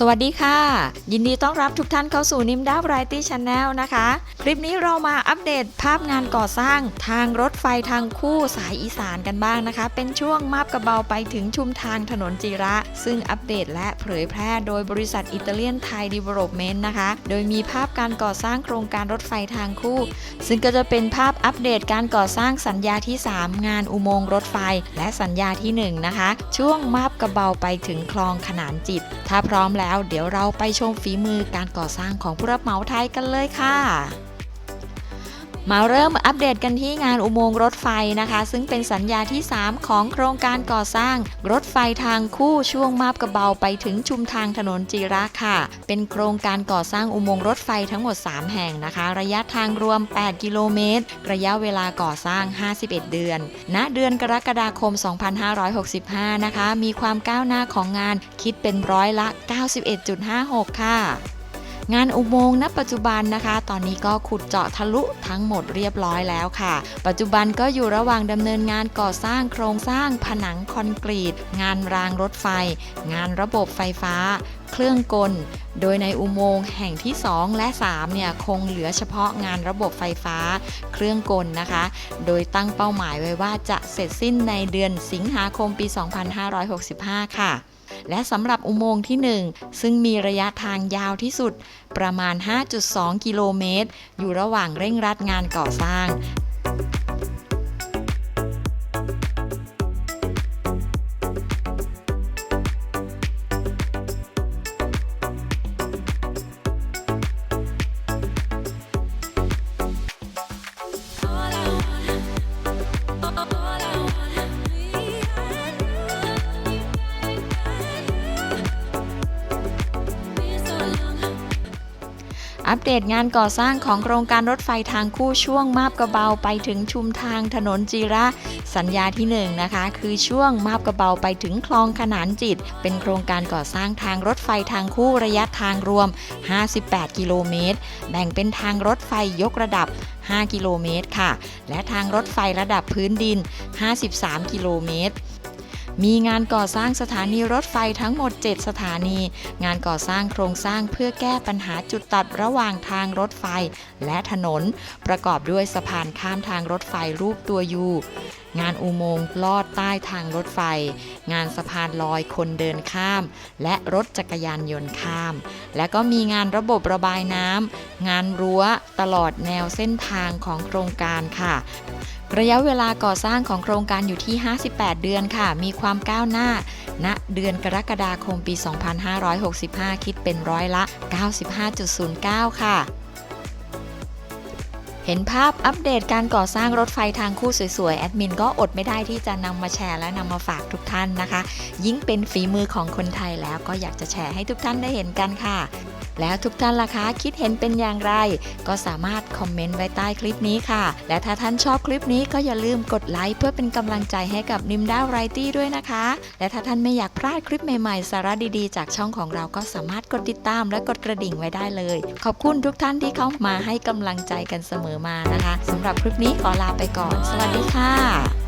สวัสดีค่ะ ยินดีต้อนรับทุกท่านเข้าสู่นิมดาวไรตี้ชาแนลนะคะ คลิปนี้เรามาอัปเดตภาพงานก่อสร้างทางรถไฟทางคู่สายอีสานกันบ้างนะคะ เป็นช่วงมาบกระเบาไปถึงชุมทางถนนจีระ ซึ่งอัปเดตและเผยแพร่โดยบริษัทอิตาเลียนไทยดีเวล็อปเมนต์นะคะ โดยมีภาพการก่อสร้างโครงการรถไฟทางคู่ ซึ่งก็จะเป็นภาพอัปเดตการก่อสร้างสัญญาที่ 3 งานอุโมงค์รถไฟ และสัญญาที่ 1 นะคะ ช่วงมาบกระเบาไปถึงคลองขนานจิต ถ้าพร้อมแล้วแล้ว เดี๋ยวเราไปชมฝีมือการก่อสร้างของผู้รับเหมาไทยกันเลยค่ะ มาเริ่มอัปเดตกันที่งานอุโมงค์รถไฟนะคะ ซึ่งเป็นสัญญาที่ 3 ของโครงการก่อสร้างรถไฟทางคู่ช่วงมาบกระเบาไปถึงชุมทางถนนจีระค่ะ เป็นโครงการก่อสร้างอุโมงค์รถไฟทั้งหมด 3 แห่งนะคะ ระยะทางรวม 8 กิโลเมตร ระยะเวลาก่อสร้าง 51 เดือนณเดือนกรกฎาคม 2565 นะคะ มีความก้าวหน้าของงานคิดเป็นร้อยละ 91.56 ค่ะ งานอุโมงค์ณปัจจุบันนะคะ ตอนนี้ก็ขุดเจาะทะลุทั้งหมดเรียบร้อยแล้วค่ะ ปัจจุบันก็อยู่ระหว่างดำเนินงานก่อสร้างโครงสร้างผนังคอนกรีต งานรางรถไฟ งานระบบไฟฟ้า เครื่องกล โดยในอุโมงค์แห่งที่ 2 และ 3 เนี่ยคงเหลือเฉพาะงานระบบไฟฟ้า เครื่องกลนะคะ โดยตั้งเป้าหมายไว้ว่าจะเสร็จสิ้นในเดือนสิงหาคมปี 2565 ค่ะ และสำหรับอุโมงค์ที่ 1 ซึ่งมีระยะทางยาวที่สุด ประมาณ 5.2 กิโลเมตร อยู่ระหว่างเร่งรัดงานก่อสร้าง อัปเดตงานก่อสร้างของโครงการรถไฟทางคู่ช่วงมาบกระเบาไปถึงชุมทางถนนจีระสัญญาที่1นงนะคะ คือช่วงมาบกระเบาไปถึงคลองขนานจิต เป็นโครงการก่อสร้างทางรถไฟทางคู่ระยะทางรวม 58 กิโลเมตร แบ่งเป็นทางรถไฟยกระดับ 5 กิโลเมตรค่ะ และทางรถไฟระดับพื้นดิน 53 กิโลเมตร มีงานก่อสร้างสถานีรถไฟทั้งหมด 7 สถานี งานก่อสร้างโครงสร้างเพื่อแก้ปัญหาจุดตัดระหว่างทางรถไฟ และถนน ประกอบด้วยสะพานข้ามทางรถไฟรูปตัวยูงานอุโมงค์ลอดใต้ทางรถไฟ งานสะพานลอยคนเดินข้าม และรถจักรยานยนต์ข้าม และก็มีงานระบบระบายน้ำงานรั้วตลอดแนวเส้นทางของโครงการค่ะ ระยะเวลาก่อสร้างของโครงการอยู่ที่ 58 เดือนค่ะ มีความก้าวหน้าณเดือนกรกฎาคมปี 2565 คิดเป็นร้อยละ 95.09 ค่ะเห็นภาพอัปเดตการก่อสร้างรถไฟทางคู่สวยๆ แอดมินก็อดไม่ได้ที่จะนำมาแชร์และนำมาฝากทุกท่านนะคะ ยิ่งเป็นฝีมือของคนไทยแล้วก็อยากจะแชร์ให้ทุกท่านได้เห็นกันค่ะ แล้วทุกท่านล่ะคะคิดเห็นเป็นอย่างไร ก็สามารถคอมเมนต์ไว้ใต้คลิปนี้ค่ะ และถ้าท่านชอบคลิปนี้ก็อย่าลืมกดไลค์เพื่อเป็นกำลังใจให้กับนิมด้าไรตี้ด้วยนะคะ และถ้าท่านไม่อยากพลาดคลิปใหม่ๆ สาระดีๆ จากช่องของเราก็สามารถกดติดตามและกดกระดิ่งไว้ได้เลย ขอบคุณทุกท่านที่เข้ามาให้กำลังใจกันเสมอมานะคะสำหรับคลิปนี้ขอลาไปก่อน สวัสดีค่ะ